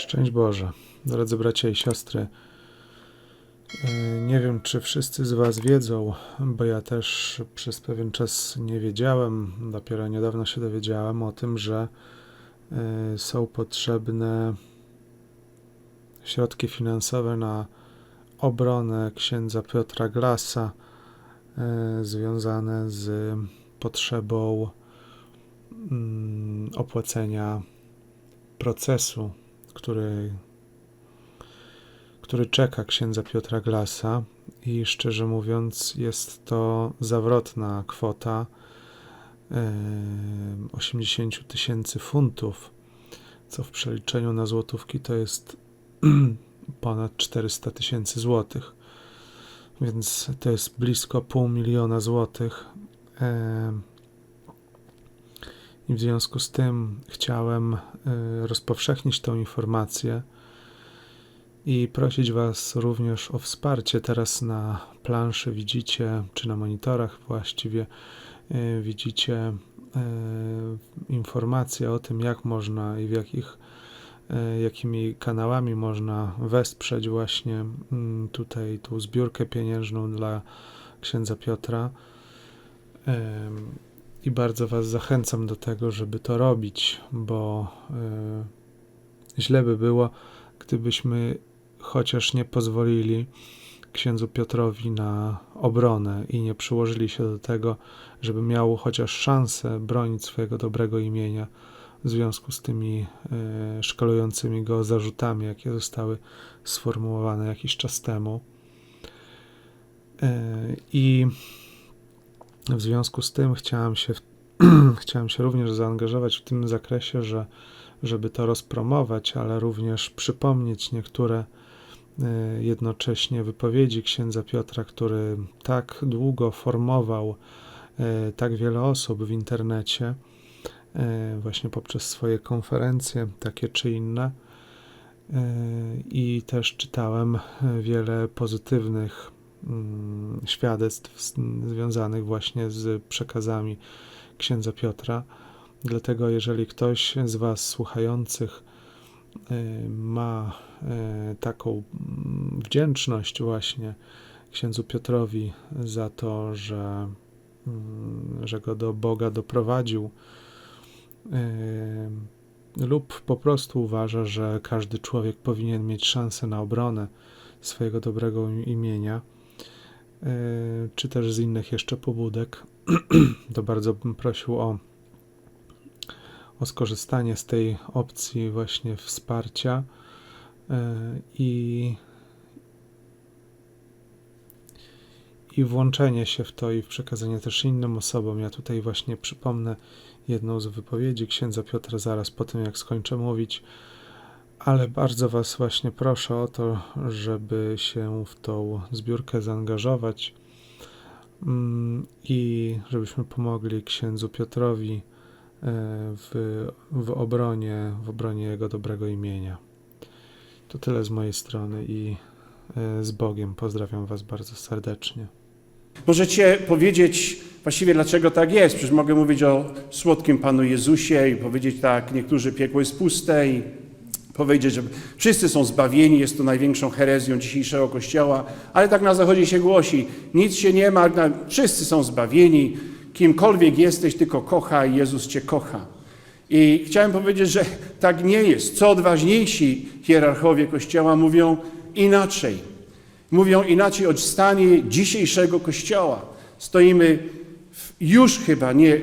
Szczęść Boże. Drodzy bracia i siostry, yy, nie wiem, czy wszyscy z Was wiedzą, bo ja też przez pewien czas nie wiedziałem, dopiero niedawno się dowiedziałem o tym, że yy, są potrzebne środki finansowe na obronę księdza Piotra Glasa, yy, związane z potrzebą mm, opłacenia procesu, który, który czeka księdza Piotra Glasa i szczerze mówiąc jest to zawrotna kwota e, 80 tysięcy funtów, co w przeliczeniu na złotówki to jest ponad 400 tysięcy złotych. Więc to jest blisko pół miliona złotych. E, i w związku z tym chciałem y, rozpowszechnić tę informację i prosić Was również o wsparcie. Teraz na planszy widzicie, czy na monitorach właściwie, y, widzicie y, informacje o tym, jak można i w jakich, jakimi kanałami można wesprzeć właśnie mm, tutaj tą zbiórkę pieniężną dla księdza Piotra. I bardzo Was zachęcam do tego, żeby to robić, bo y, źle by było, gdybyśmy chociaż nie pozwolili księdzu Piotrowi na obronę i nie przyłożyli się do tego, żeby miał chociaż szansę bronić swojego dobrego imienia w związku z tymi y, szkalującymi go zarzutami, jakie zostały sformułowane jakiś czas temu. Y, I w związku z tym chciałem się, chciałem się również zaangażować w tym zakresie, że, żeby to rozpromować, ale również przypomnieć niektóre e, jednocześnie wypowiedzi księdza Piotra, który tak długo formował e, tak wiele osób w internecie, e, właśnie poprzez swoje konferencje, takie czy inne. I też czytałem wiele pozytywnych świadectw związanych właśnie z przekazami księdza Piotra. Dlatego, jeżeli ktoś z Was słuchających y, ma y, taką mm, wdzięczność właśnie księdzu Piotrowi za to, że, mm, że go do Boga doprowadził, y, lub po prostu uważa, że każdy człowiek powinien mieć szansę na obronę swojego dobrego imienia, czy też z innych jeszcze pobudek, to bardzo bym prosił o, o skorzystanie z tej opcji właśnie wsparcia. E, i, i włączenie się w to i w przekazanie też innym osobom. Ja tutaj właśnie przypomnę jedną z wypowiedzi księdza Piotra zaraz po tym, jak skończę mówić ale bardzo Was właśnie proszę o to, żeby się w tą zbiórkę zaangażować mm, i żebyśmy pomogli księdzu Piotrowi e, w, w obronie, w obronie jego dobrego imienia. To tyle z mojej strony i e, z Bogiem pozdrawiam Was bardzo serdecznie. Możecie powiedzieć właściwie dlaczego tak jest. Przecież mogę mówić o słodkim Panu Jezusie i powiedzieć tak, niektórzy piekło jest puste i powiedzieć, że wszyscy są zbawieni, jest to największą herezją dzisiejszego Kościoła, ale tak na Zachodzie się głosi, nic się nie ma, wszyscy są zbawieni, kimkolwiek jesteś, tylko kocha i Jezus Cię kocha. I chciałem powiedzieć, że tak nie jest. Co odważniejsi hierarchowie Kościoła mówią inaczej. Mówią inaczej o stanie dzisiejszego Kościoła. Stoimy już chyba nie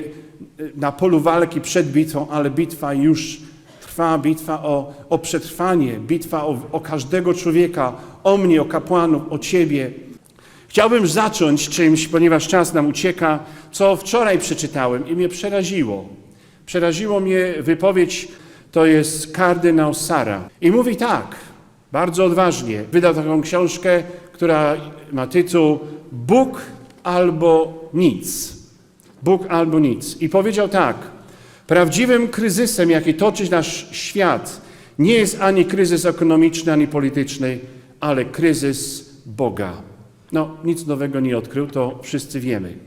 na polu walki przed bitwą, ale bitwa już trwa bitwa o, o przetrwanie, bitwa o, o każdego człowieka, o mnie, o kapłanów, o Ciebie. Chciałbym zacząć czymś, ponieważ czas nam ucieka, co wczoraj przeczytałem i mnie przeraziło. Przeraziło mnie wypowiedź, to jest kardynał Sara. I mówi tak, bardzo odważnie, wydał taką książkę, która ma tytuł Bóg albo nic. Bóg albo nic. I powiedział tak, Prawdziwym kryzysem, jaki toczy nasz świat, nie jest ani kryzys ekonomiczny, ani polityczny, ale kryzys Boga. No, nic nowego nie odkrył, to wszyscy wiemy.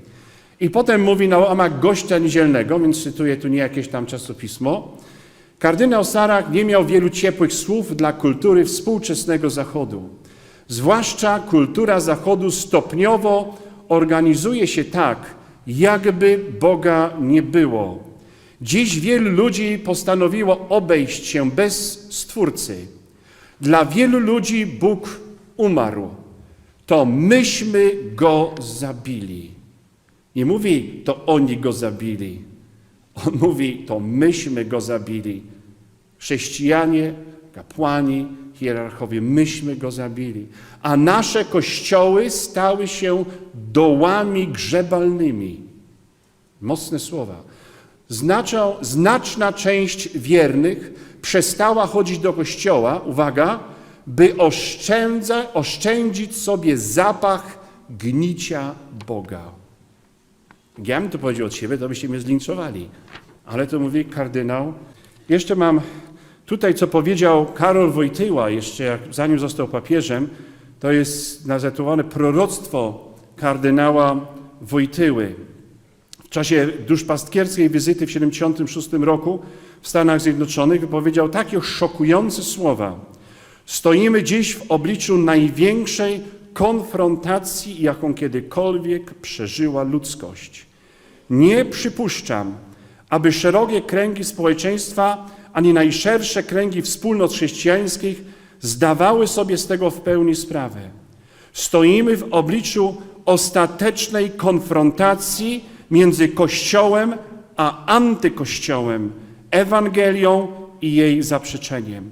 I potem mówi na łamach gościa niedzielnego, więc cytuję tu nie jakieś tam czasopismo, Kardynał Sarach nie miał wielu ciepłych słów dla kultury współczesnego Zachodu. Zwłaszcza kultura Zachodu stopniowo organizuje się tak, jakby Boga nie było. Dziś wielu ludzi postanowiło obejść się bez Stwórcy. Dla wielu ludzi Bóg umarł. To myśmy go zabili. Nie mówi, to oni go zabili. On mówi, to myśmy go zabili. Chrześcijanie, kapłani, hierarchowie, myśmy go zabili. A nasze kościoły stały się dołami grzebalnymi. Mocne słowa. Znaczą, znaczna część wiernych przestała chodzić do kościoła, uwaga, by oszczędza, oszczędzić sobie zapach gnicia Boga. Jak ja bym to powiedział od siebie, to byście mnie zlinczowali. Ale to mówi kardynał. Jeszcze mam tutaj, co powiedział Karol Wojtyła, jeszcze jak, zanim został papieżem, to jest nazywane proroctwo kardynała Wojtyły. Czasie duszpasterskiej wizyty w 1976 roku w Stanach Zjednoczonych wypowiedział takie szokujące słowa. Stoimy dziś w obliczu największej konfrontacji, jaką kiedykolwiek przeżyła ludzkość. Nie przypuszczam, aby szerokie kręgi społeczeństwa ani najszersze kręgi wspólnot chrześcijańskich zdawały sobie z tego w pełni sprawę. Stoimy w obliczu ostatecznej konfrontacji między Kościołem a antykościołem, Ewangelią i jej zaprzeczeniem.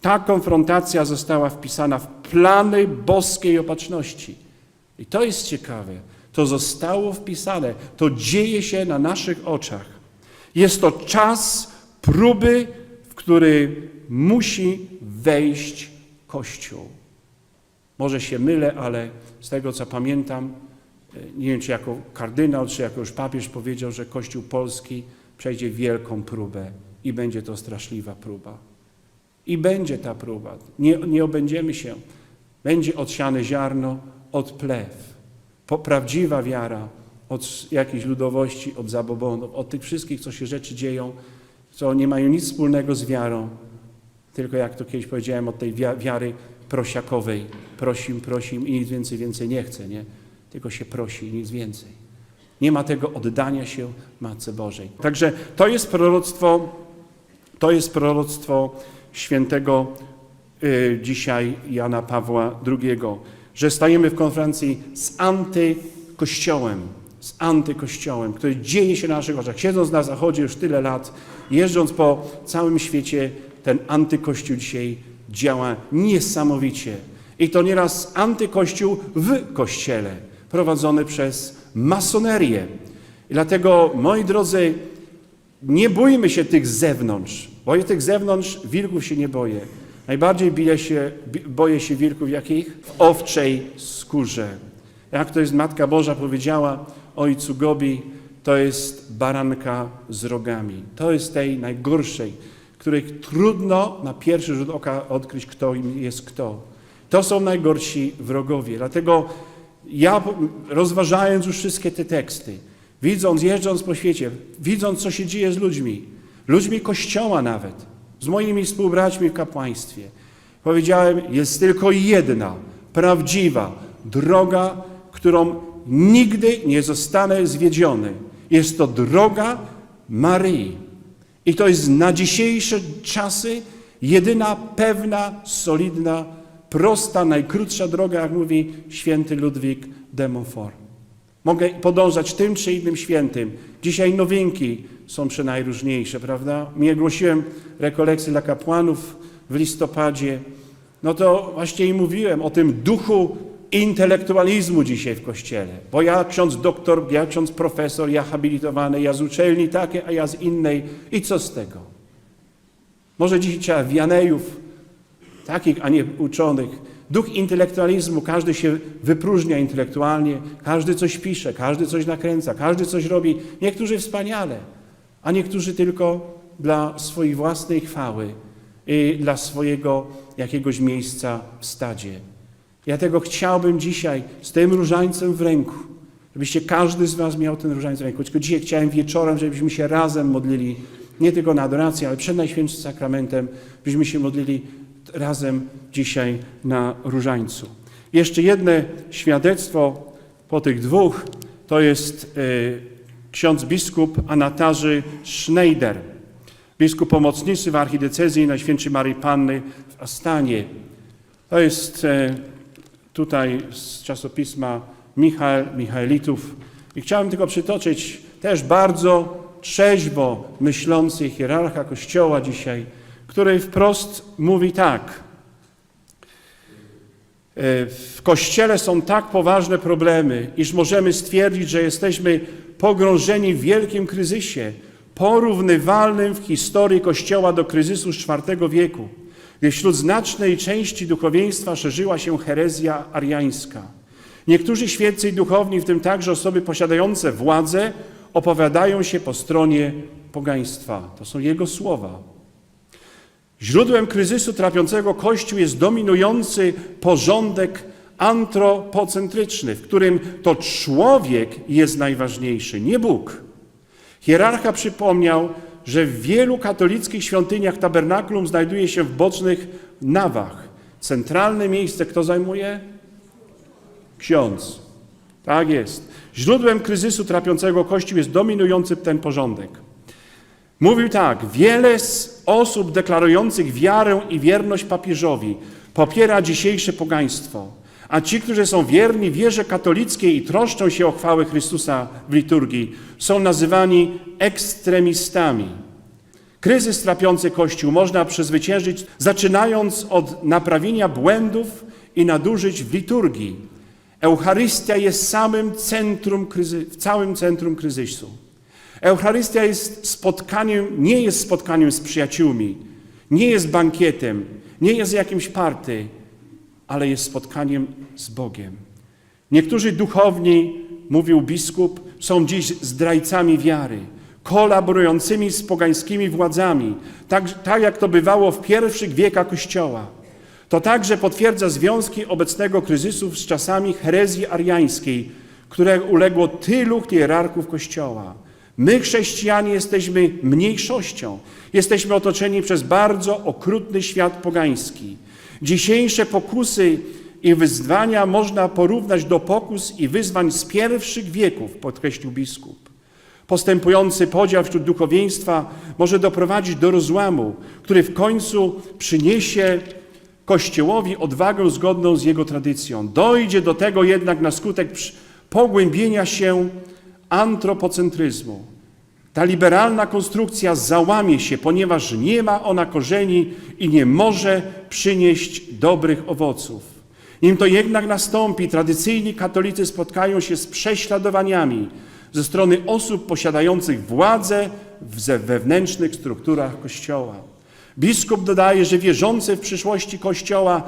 Ta konfrontacja została wpisana w plany boskiej opatrzności. I to jest ciekawe. To zostało wpisane. To dzieje się na naszych oczach. Jest to czas próby, w który musi wejść Kościół. Może się mylę, ale z tego co pamiętam, nie wiem czy jako kardynał, czy jako już papież powiedział, że Kościół polski przejdzie wielką próbę i będzie to straszliwa próba. I będzie ta próba. Nie, nie obędziemy się. Będzie odsiane ziarno od plew. Po, prawdziwa wiara od jakiejś ludowości, od zabobonów, od tych wszystkich, co się rzeczy dzieją, co nie mają nic wspólnego z wiarą, tylko jak to kiedyś powiedziałem, od tej wiary prosiakowej. Prosim, prosim i nic więcej, więcej nie chce, nie? Tylko się prosi i nic więcej. Nie ma tego oddania się Matce Bożej. Także to jest proroctwo, to jest proroctwo świętego y, dzisiaj Jana Pawła II, że stajemy w konferencji z antykościołem, z antykościołem, który dzieje się na naszych oczach. Siedząc na zachodzie już tyle lat, jeżdżąc po całym świecie, ten antykościół dzisiaj działa niesamowicie. I to nieraz antykościół w kościele, prowadzony przez masonerię. I dlatego, moi drodzy, nie bójmy się tych z zewnątrz, bo tych zewnątrz wilków się nie boję. Najbardziej bije się, boję się wilków jakich? W owczej skórze. Jak to jest Matka Boża powiedziała ojcu Gobi, to jest baranka z rogami. To jest tej najgorszej, której trudno na pierwszy rzut oka odkryć, kto im jest kto. To są najgorsi wrogowie. Dlatego ja, rozważając już wszystkie te teksty, widząc, jeżdżąc po świecie, widząc, co się dzieje z ludźmi, ludźmi Kościoła nawet, z moimi współbraćmi w kapłaństwie, powiedziałem, jest tylko jedna prawdziwa droga, którą nigdy nie zostanę zwiedziony. Jest to droga Maryi. I to jest na dzisiejsze czasy jedyna pewna, solidna, prosta, najkrótsza droga, jak mówi święty Ludwik de Montfort. Mogę podążać tym czy innym świętym. Dzisiaj nowinki są przenajróżniejsze, prawda? Nie głosiłem rekolekcji dla kapłanów w listopadzie. No to właśnie i mówiłem o tym duchu intelektualizmu dzisiaj w Kościele. Bo ja ksiądz doktor, ja ksiądz profesor, ja habilitowany, ja z uczelni takiej, a ja z innej. I co z tego? Może dzisiaj trzeba wianejów, takich, a nie uczonych. Duch intelektualizmu, każdy się wypróżnia intelektualnie, każdy coś pisze, każdy coś nakręca, każdy coś robi. Niektórzy wspaniale, a niektórzy tylko dla swojej własnej chwały i dla swojego jakiegoś miejsca w stadzie. Ja tego chciałbym dzisiaj z tym różańcem w ręku, żebyście każdy z was miał ten różańc w ręku. Tylko dzisiaj chciałem wieczorem, żebyśmy się razem modlili Nie tylko na adorację, ale przed Najświętszym Sakramentem, byśmy się modlili razem dzisiaj na różańcu. Jeszcze jedno świadectwo po tych dwóch, to jest e, ksiądz biskup Anatarzy Schneider, biskup pomocniczy w archidiecezji Najświętszej Maryi Panny w Astanie. To jest e, tutaj z czasopisma Michał, Michaelitów. I chciałem tylko przytoczyć też bardzo trzeźwo myślący hierarcha Kościoła dzisiaj, który wprost mówi tak. E, W Kościele są tak poważne problemy, iż możemy stwierdzić, że jesteśmy pogrążeni w wielkim kryzysie, porównywalnym w historii Kościoła do kryzysu z IV wieku, gdy wśród znacznej części duchowieństwa szerzyła się herezja ariańska. Niektórzy świeccy i duchowni, w tym także osoby posiadające władzę, opowiadają się po stronie pogaństwa. To są jego słowa. Źródłem kryzysu trapiącego Kościół jest dominujący porządek antropocentryczny, w którym to człowiek jest najważniejszy, nie Bóg. Hierarcha przypomniał, że w wielu katolickich świątyniach tabernakulum znajduje się w bocznych nawach. Centralne miejsce kto zajmuje? Ksiądz. Tak jest. Źródłem kryzysu trapiącego Kościół jest dominujący ten porządek. Mówił tak, wiele z osób deklarujących wiarę i wierność papieżowi popiera dzisiejsze pogaństwo, a ci, którzy są wierni wierze katolickiej i troszczą się o chwałę Chrystusa w liturgii, są nazywani ekstremistami. Kryzys trapiący Kościół można przezwyciężyć, zaczynając od naprawienia błędów i nadużyć w liturgii. Eucharystia jest samym centrum kryzy- w całym centrum kryzysu. Eucharystia jest spotkaniem, nie jest spotkaniem z przyjaciółmi, nie jest bankietem, nie jest jakimś party, ale jest spotkaniem z Bogiem. Niektórzy duchowni, mówił biskup, są dziś zdrajcami wiary, kolaborującymi z pogańskimi władzami, tak, tak jak to bywało w pierwszych wiekach Kościoła. To także potwierdza związki obecnego kryzysu z czasami herezji ariańskiej, które uległo tylu hierarchów Kościoła. My, chrześcijanie, jesteśmy mniejszością. Jesteśmy otoczeni przez bardzo okrutny świat pogański. Dzisiejsze pokusy i wyzwania można porównać do pokus i wyzwań z pierwszych wieków, podkreślił biskup. Postępujący podział wśród duchowieństwa może doprowadzić do rozłamu, który w końcu przyniesie Kościołowi odwagę zgodną z jego tradycją. Dojdzie do tego jednak na skutek pogłębienia się antropocentryzmu. Ta liberalna konstrukcja załamie się, ponieważ nie ma ona korzeni i nie może przynieść dobrych owoców. Nim to jednak nastąpi, tradycyjni katolicy spotkają się z prześladowaniami ze strony osób posiadających władzę w wewnętrznych strukturach Kościoła. Biskup dodaje, że wierzący w przyszłości Kościoła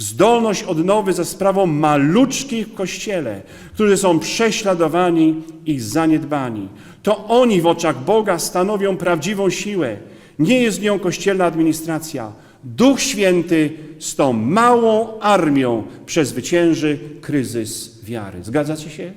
zdolność odnowy za sprawą maluczkich w Kościele, którzy są prześladowani i zaniedbani. To oni w oczach Boga stanowią prawdziwą siłę. Nie jest nią kościelna administracja. Duch Święty z tą małą armią przezwycięży kryzys wiary. Zgadzacie się?